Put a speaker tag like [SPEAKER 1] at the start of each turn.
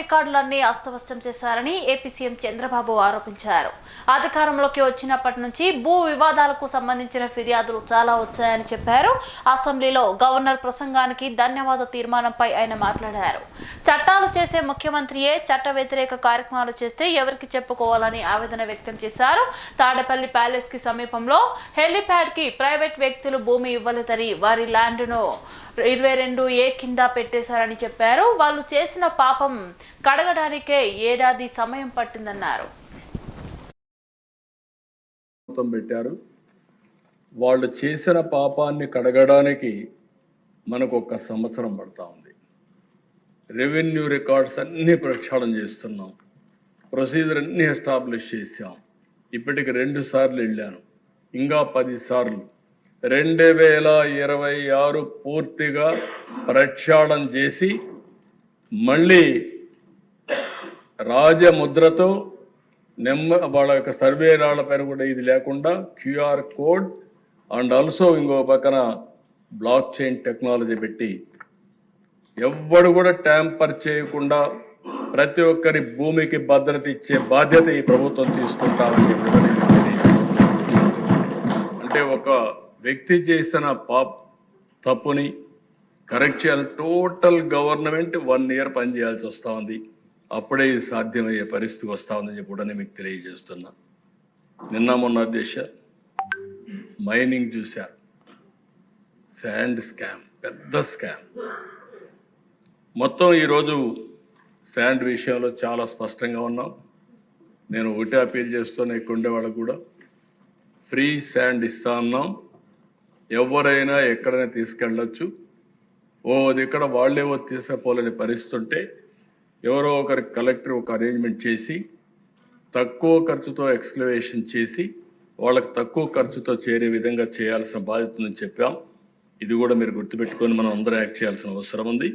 [SPEAKER 1] రికార్డులన్నీ అస్తవ్యస్తం చేశారని AP CM Chandrababu ఆరోపించారు. అధికారంలోకి వచ్చినప్పటి నుంచి భూ వివాదాలకు సంబంధించిన ఫిర్యాదులు చాలా వచ్చాయని చెప్పారు. అసెంబ్లీలో గవర్నర్ ప్రసంగానికి ధన్యవాద తీర్మానంపై ఆయన మాట్లాడారు. చట్టాలు చేసే ముఖ్యమంత్రియే చట్ట వ్యతిరేక కార్యక్రమాలు చేస్తే ఎవరికి చెప్పుకోవాలని ఆవేదన వ్యక్తం చేశారు. తాడేపల్లి ప్యాలెస్కి సమీపంలో హెలిప్యాడ్కి ప్రైవేట్ వ్యక్తులు భూమి ఇవ్వలేదని వారి ల్యాండ్ను ఇరవై రెండు ఏ కింద పెట్టేశారని చెప్పారు. వాళ్ళు చేసిన పాపం కడగడానికే ఏడాది సమయం పట్టిందన్నారు.
[SPEAKER 2] మొత్తం పెట్టారు. వాళ్ళు చేసిన పాపాన్ని కడగడానికి మనకు ఒక సంవత్సరం పడతా ఉంది. రెవెన్యూ రికార్డ్స్ అన్నీ ప్రక్షాళన చేస్తున్నాం. ప్రొసీజర్ అన్నీ ఎస్టాబ్లిష్ చేశాం. ఇప్పటికి రెండు సార్లు వెళ్ళాను. ఇంకా పది సార్లు రెండు వేల ఇరవై ఆరు పూర్తిగా ప్రక్షాళన చేసి మళ్ళీ రాజముద్రతో నెమ్మ వాళ్ళ యొక్క సర్వేరాల పైన కూడా ఇది లేకుండా క్యూఆర్ కోడ్ అండ్ ఆల్సో ఇంకో పక్కన బ్లాక్ చైన్ టెక్నాలజీ పెట్టి ఎవ్వడు కూడా ట్యాంపర్ చేయకుండా ప్రతి ఒక్కరి భూమికి భద్రత ఇచ్చే బాధ్యత ఈ ప్రభుత్వం తీసుకుంటామని చెప్పి వ్యక్తి చేసిన పాప్ తప్పుని కరెక్ట్ చేయాలి. టోటల్ గవర్నమెంట్ వన్ ఇయర్ పనిచేయాల్సి వస్తూ ఉంది. అప్పుడే ఇది సాధ్యమయ్యే పరిస్థితి వస్తూ ఉందని చెప్పి కూడా మీకు తెలియజేస్తున్నా. నిన్న మొన్న దేశ మైనింగ్ చూశారు శాండ్ స్కామ్ పెద్ద స్కామ్. మొత్తం ఈరోజు శాండ్ విషయంలో చాలా స్పష్టంగా ఉన్నాం. నేను ఒకటే అపీల్ చేస్తున్నా ఇక్కడ ఉండేవాళ్ళకు కూడా. ఫ్రీ శాండ్ ఇస్తా ఉన్నాం ఎవరైనా ఎక్కడైనా తీసుకెళ్ళొచ్చు. ఓ అది ఇక్కడ వాళ్ళేవో తీసుకుపోలేని పరిస్థితి ఉంటే ఎవరో ఒకరి కలెక్టర్ ఒక అరేంజ్మెంట్ చేసి తక్కువ ఖర్చుతో ఎక్స్క్లవేషన్ చేసి వాళ్ళకి తక్కువ ఖర్చుతో చేరే విధంగా చేయాల్సిన బాధ్యత ఉందని చెప్పాం. ఇది కూడా మీరు గుర్తుపెట్టుకొని మనం అందరూ యాక్ట్ చేయాల్సిన అవసరం ఉంది.